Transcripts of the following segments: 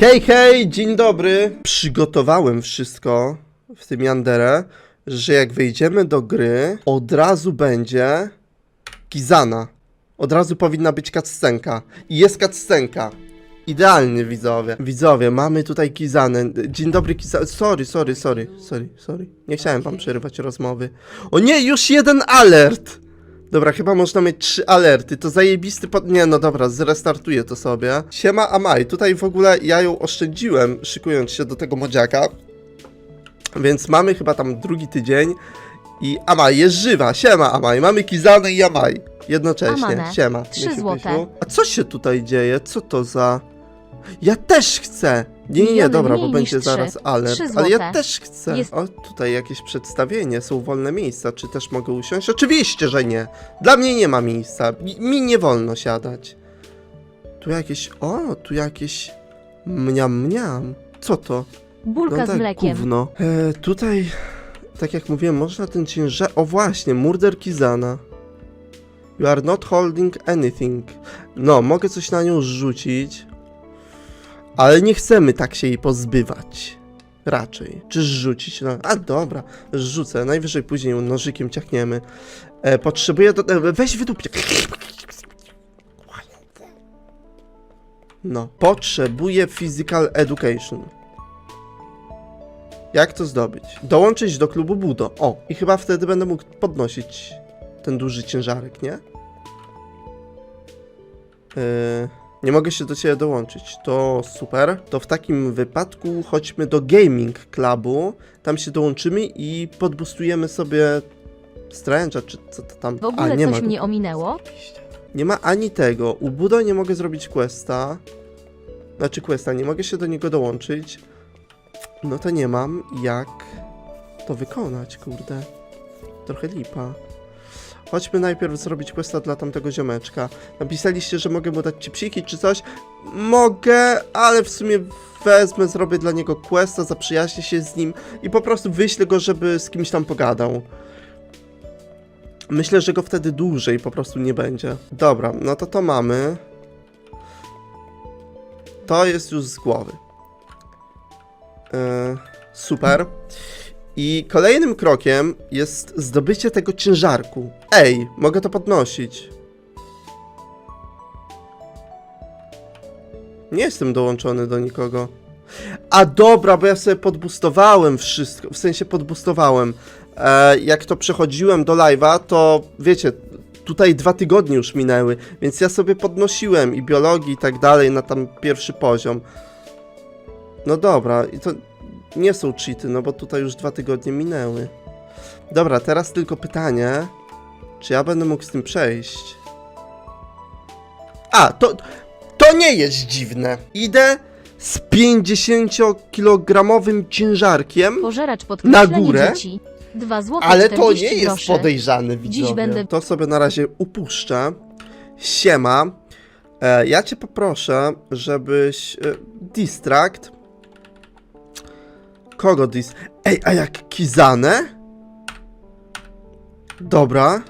Hej, hej, dzień dobry. Przygotowałem wszystko w tym Yanderze, że jak wejdziemy do gry, od razu będzie Kizana. Od razu powinna być cutscenka. I jest cutscenka. Idealnie, widzowie. Widzowie, mamy tutaj Kizanę. Dzień dobry, Kizana. Sorry, sorry, sorry, sorry, sorry. Nie chciałem wam przerywać rozmowy. O nie, już jeden alert! Dobra, chyba można mieć trzy alerty. To zajebisty pod... Nie, no dobra, zrestartuję to sobie. Siema Amai. Tutaj w ogóle ja ją oszczędziłem, szykując się do tego modziaka. Więc mamy chyba tam drugi tydzień. I Amai jest żywa. Siema Amai. Mamy Kizanę i Amai. Jednocześnie. Amane. Siema. Trzy Misiu, złote. A co się tutaj dzieje? Co to za... Ja też chcę! Nie, nie, nie, Miliony dobra, bo mniej będzie niż trzy. zaraz. Trzy Ale ja złote. też chcę. Jest- O, tutaj jakieś przedstawienie, są wolne miejsca. Czy też mogę usiąść? Oczywiście, że nie. Dla mnie nie ma miejsca. Mi, mi nie wolno siadać. Tu jakieś. O, tu jakieś. Mniam, mniam. Co to? Bulka no z tak, mlekiem. Gówno. E, tutaj, tak jak mówiłem, można ten ciężar... O właśnie, Murder Kizana. You are not holding anything. No, mogę coś na nią rzucić. Ale nie chcemy tak się jej pozbywać. Raczej. Czy rzucić? No, a dobra, rzucę. Najwyżej później nożykiem ciachniemy. E, potrzebuję do... E, weź wydupcie. No. Potrzebuję physical education. Jak to zdobyć? Dołączyć do klubu Budo. O, i chyba wtedy będę mógł podnosić ten duży ciężarek, nie? Yy, nie mogę się do ciebie dołączyć. To super. To w takim wypadku chodźmy do Gaming Clubu. Tam się dołączymy i podbustujemy sobie Strange'a, czy co to tam. W ogóle nie coś ma mnie ominęło? Nie ma ani tego. U Budo nie mogę zrobić questa. Znaczy questa, nie mogę się do niego dołączyć. No to nie mam jak to wykonać, kurde. Trochę lipa. Chodźmy najpierw zrobić questa dla tamtego ziomeczka. Napisaliście, że mogę mu dać ci psiki czy coś. Mogę, ale w sumie wezmę, zrobię dla niego questa, zaprzyjaźnię się z nim i po prostu wyślę go, żeby z kimś tam pogadał. Myślę, że go wtedy dłużej po prostu nie będzie. Dobra, no to to mamy. To jest już z głowy. Yy, super. I kolejnym krokiem jest zdobycie tego ciężarku. Ej, mogę to podnosić. Nie jestem dołączony do nikogo. A dobra, bo ja sobie podbustowałem wszystko. W sensie podbustowałem. E, jak to przechodziłem do live'a, to wiecie, tutaj dwa tygodnie już minęły, więc ja sobie podnosiłem i biologii i tak dalej na tam pierwszy poziom. No dobra, i to nie są cheaty, no bo tutaj już dwa tygodnie minęły. Dobra, teraz tylko pytanie, czy ja będę mógł z tym przejść? A, to, to nie jest dziwne. Idę z 50-kilogramowym ciężarkiem, Pożeracz podkreślenie górę? dzieci. Dwa złote ale to 40 nie jest podejrzane, widzowie. będę- To sobie na razie upuszczę. Siema. E, ja cię poproszę, żebyś... E, distract. Kogo dis... Ej, a jak Kizanę? Dobra.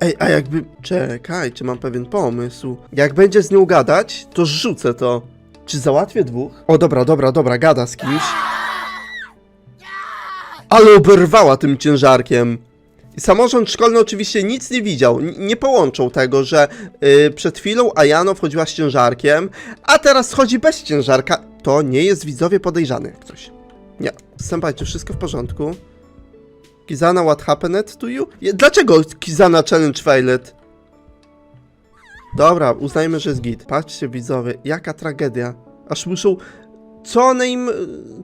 Ej, a jakby... Czekajcie, mam pewien pomysł. Jak będzie z nią gadać, to rzucę to. Czy załatwię dwóch? O, dobra, dobra, dobra, gada z kimś. Ale oberwała tym ciężarkiem. I samorząd szkolny oczywiście nic nie widział, nie połączą tego, że y, przed chwilą Ajano wchodziła z ciężarkiem, a teraz chodzi bez ciężarka. To nie jest widzowie podejrzane jak coś. Nie. Sępajcie, wszystko w porządku. Kizana, what happened to you? Dlaczego Kizana challenge failed? Dobra, uznajmy, że jest git. Patrzcie widzowie, jaka tragedia. Aż muszą... Co one im...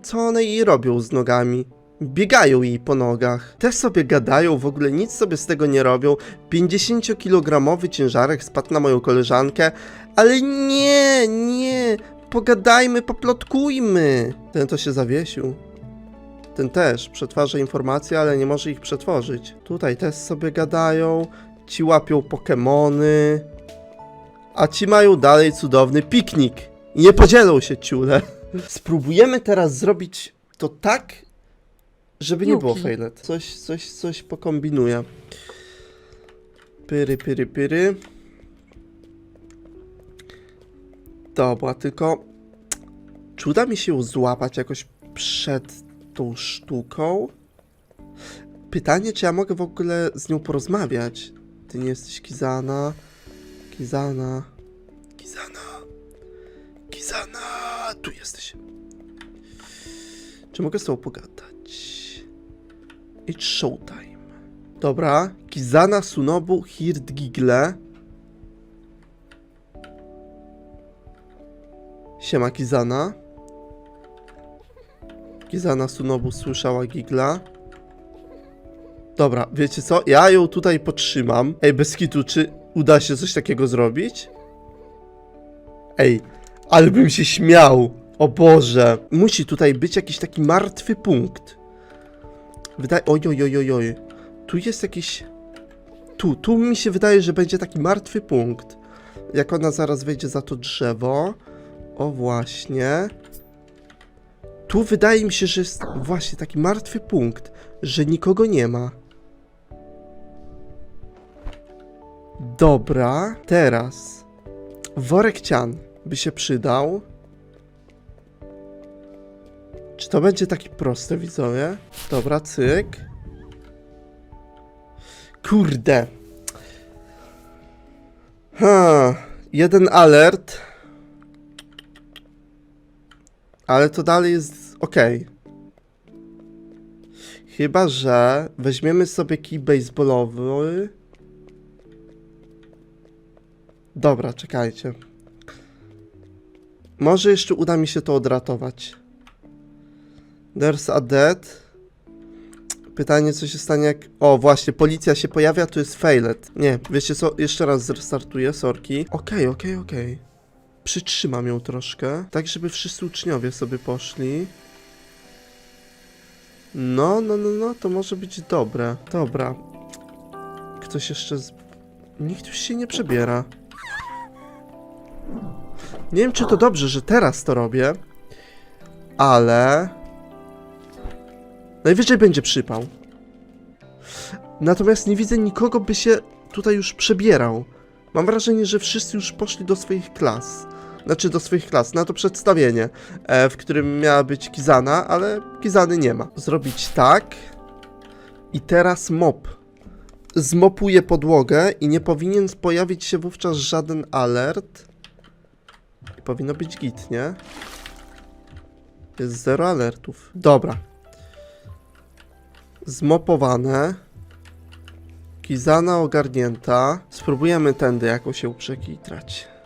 Co one jej robią z nogami? Biegają jej po nogach. Też sobie gadają, w ogóle nic sobie z tego nie robią. 50-kilogramowy ciężarek spadł na moją koleżankę. Ale nie, nie. Pogadajmy, poplotkujmy. Ten to się zawiesił. Ten też przetwarza informacje, ale nie może ich przetworzyć. Tutaj też sobie gadają. Ci łapią Pokemony. A ci mają dalej cudowny piknik. I nie podzielą się ciule. Spróbujemy teraz zrobić to tak, żeby nie było Yuki. failet. Coś, coś, coś pokombinuję. Pyry, pyry, pyry. Dobra, tylko czy uda mi się złapać jakoś przed tą sztuką? Pytanie, czy ja mogę w ogóle z nią porozmawiać? Ty nie jesteś Kizana. Kizana. Kizana. Kizana. Tu jesteś. Czy mogę z tobą pogadać? It's showtime. Dobra. Kizana Sunobu Hirt Siema Kizana. Kizana Sunobu słyszała Gigla. Dobra, wiecie co? Ja ją tutaj potrzymam. Ej, bez kitu, czy uda się coś takiego zrobić? Ej, ale bym się śmiał. O Boże. Musi tutaj być jakiś taki martwy punkt. Wydaje... Oj, oj, oj, oj, oj. Tu jest jakiś... Tu, tu mi się wydaje, że będzie taki martwy punkt. Jak ona zaraz wejdzie za to drzewo. O, właśnie. Tu wydaje mi się, że jest właśnie taki martwy punkt, że nikogo nie ma. Dobra, teraz worek cian by się przydał. Czy to będzie takie proste, widzowie? Dobra, cyk. Kurde. Ha, jeden alert. Ale to dalej jest ok. Chyba, że weźmiemy sobie kij baseballowy. Dobra, czekajcie. Może jeszcze uda mi się to odratować. There's a dead. Pytanie, co się stanie jak... O, właśnie, policja się pojawia, to jest failet. Nie, wiecie co, jeszcze raz zrestartuję, sorki. Okej, okej, okej. Przytrzymam ją troszkę, tak żeby wszyscy uczniowie sobie poszli. No, no, no, no, to może być dobre. Dobra. Ktoś jeszcze z... Nikt już się nie przebiera. Nie wiem, czy to dobrze, że teraz to robię, ale... Najwyżej będzie przypał. Natomiast nie widzę nikogo, by się tutaj już przebierał. Mam wrażenie, że wszyscy już poszli do swoich klas. Znaczy do swoich klas, na to przedstawienie, e, w którym miała być Kizana, ale Kizany nie ma. Zrobić tak. I teraz mop. Zmopuję podłogę i nie powinien pojawić się wówczas żaden alert. I powinno być git, nie? Jest zero alertów. Dobra. Zmopowane. Kizana ogarnięta. Spróbujemy tędy jakoś się przekitrać.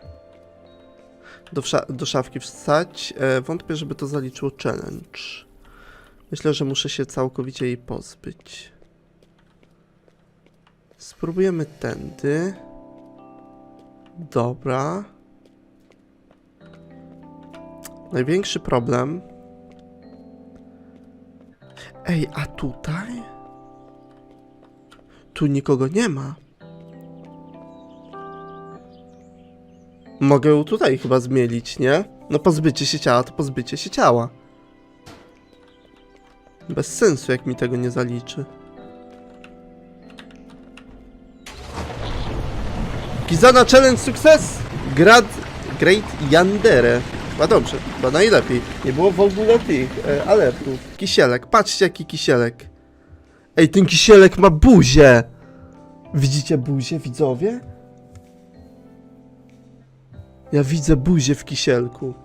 Do, do szafki wstać. E, wątpię, żeby to zaliczyło challenge. Myślę, że muszę się całkowicie jej pozbyć. Spróbujemy tędy. Dobra. Największy problem. Ej, a tutaj? Tu nikogo nie ma. Mogę tutaj chyba zmielić, nie? No pozbycie się ciała to pozbycie się ciała. Bez sensu, jak mi tego nie zaliczy. Kizana Challenge sukces! Grad Great Yandere. Chyba dobrze, chyba najlepiej. Nie było w ogóle tych e, alertów. Kisielek, patrzcie jaki kisielek. Ej, ten kisielek ma buzię! Widzicie buzię, widzowie? Ja widzę buzię w kisielku.